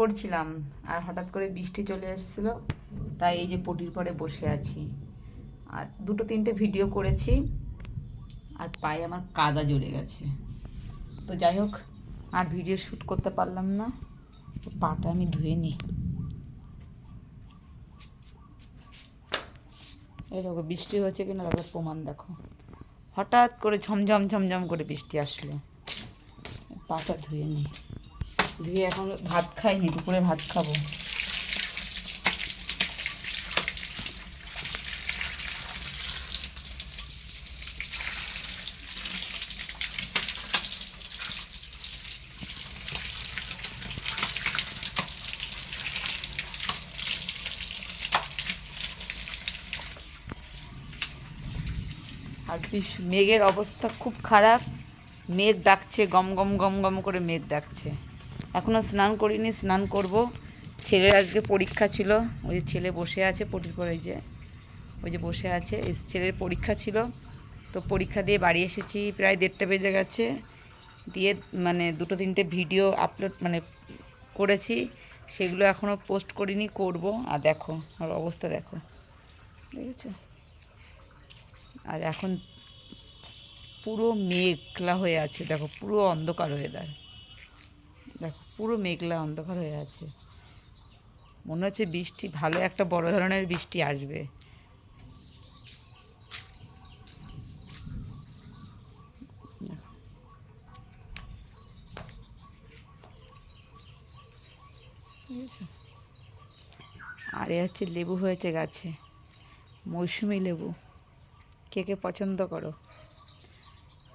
করছিলাম আর হঠাৎ করে বৃষ্টি চলে এসেছিল, তাই এই যে পটির পরে বসে আছি। আর দুটো তিনটে ভিডিও করেছি আর পায়ে আমার কাদা জ্বলে গেছে। তো যাই হোক, আর ভিডিও শ্যুট করতে পারলাম না। পাটা আমি ধুয়ে নিই। এই দেখো, বৃষ্টি হয়েছে কিনা দেখো প্রমাণ দেখো। হঠাৎ করে ঝমঝম ঝমঝম করে বৃষ্টি আসলো। পাটা ধুয়ে নিই। ধুয়ে এখন ভাত খাইনি, দুপুরে ভাত খাব। আর মেঘের অবস্থা খুব খারাপ। মেঘ ডাকছে, গম গম গম গম করে মেঘ ডাকছে। এখনও স্নান করিনি, স্নান করব। ছেলের আজকে পরীক্ষা ছিল, ওই যে ছেলে বসে আছে পটির পরে যে, ওই যে বসে আছে ছেলের পরীক্ষা ছিল। তো পরীক্ষা দিয়ে বাড়ি এসেছি, প্রায় দেড়টা বেজে গেছে। দিয়ে মানে দুটো তিনটে ভিডিও আপলোড মানে করেছি, সেগুলো এখনও পোস্ট করিনি, করব। আর দেখো আর অবস্থা দেখো। দেখেছ? আর এখন পুরো মেঘলা হয়ে আছে, দেখো, পুরো অন্ধকার হয়ে দেয় দেখো, পুরো মেঘলা অন্ধকার হয়ে আছে। মনে হচ্ছে বৃষ্টি, ভালো একটা বড় ধরনের বৃষ্টি আসবে। আর এ হচ্ছে লেবু হয়েছে গাছে। মৌসুমি লেবু। কে কে পছন্দ করো?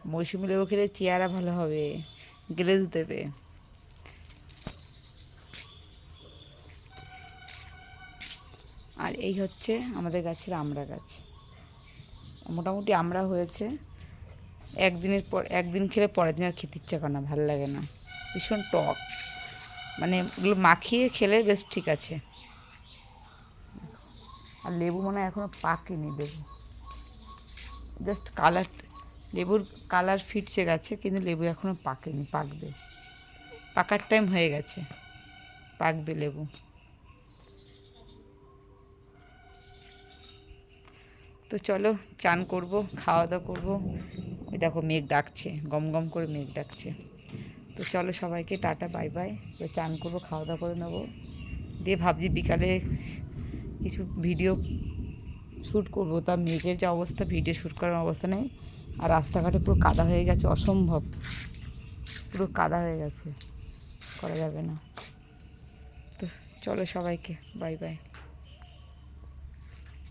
মৌসুমি লেবু খেলে চেয়ারা ভালো হবে গ্লেজ দেবে। আর এই হচ্ছে আমাদের গাছের আমড়া গাছ। মোটামুটি আমড়া হয়েছে। একদিনের পর, একদিন খেলে পরের দিন আর খেতে ইচ্ছা করে না, ভালো লাগে না। ভীষণ টক। মানে ওগুলো মাখিয়ে খেলে বেশ ঠিক আছে। আর লেবু মনে হয় এখনও পাকেনি লেবু। জাস্ট কালার, লেবুর কালার ফিটছে গেছে, কিন্তু লেবু এখনও পাকেনি, পাকবে। পাকার টাইম হয়ে গেছে। পাকবে লেবু। তো চলো, চান করব খাওয়া দাওয়া করব। ওই দেখো মেঘ ডাকছে, গম গম করে মেঘ ডাকছে। তো চলো সবাইকে টাটা, বাই বাই। তো চান করব খাওয়া দাওয়া করে নেব। দিয়ে ভাবছি বিকালে কিছু ভিডিও শ্যুট করব। তা মেঘের যে অবস্থা ভিডিও শ্যুট করার অবস্থা নেই। আর রাস্তাঘাটে পুরো কাদা হয়ে গেছে, অসম্ভব। পুরো কাদা হয়ে গেছে। করা যাবে না। তো চলো সবাইকে, বাই বাই।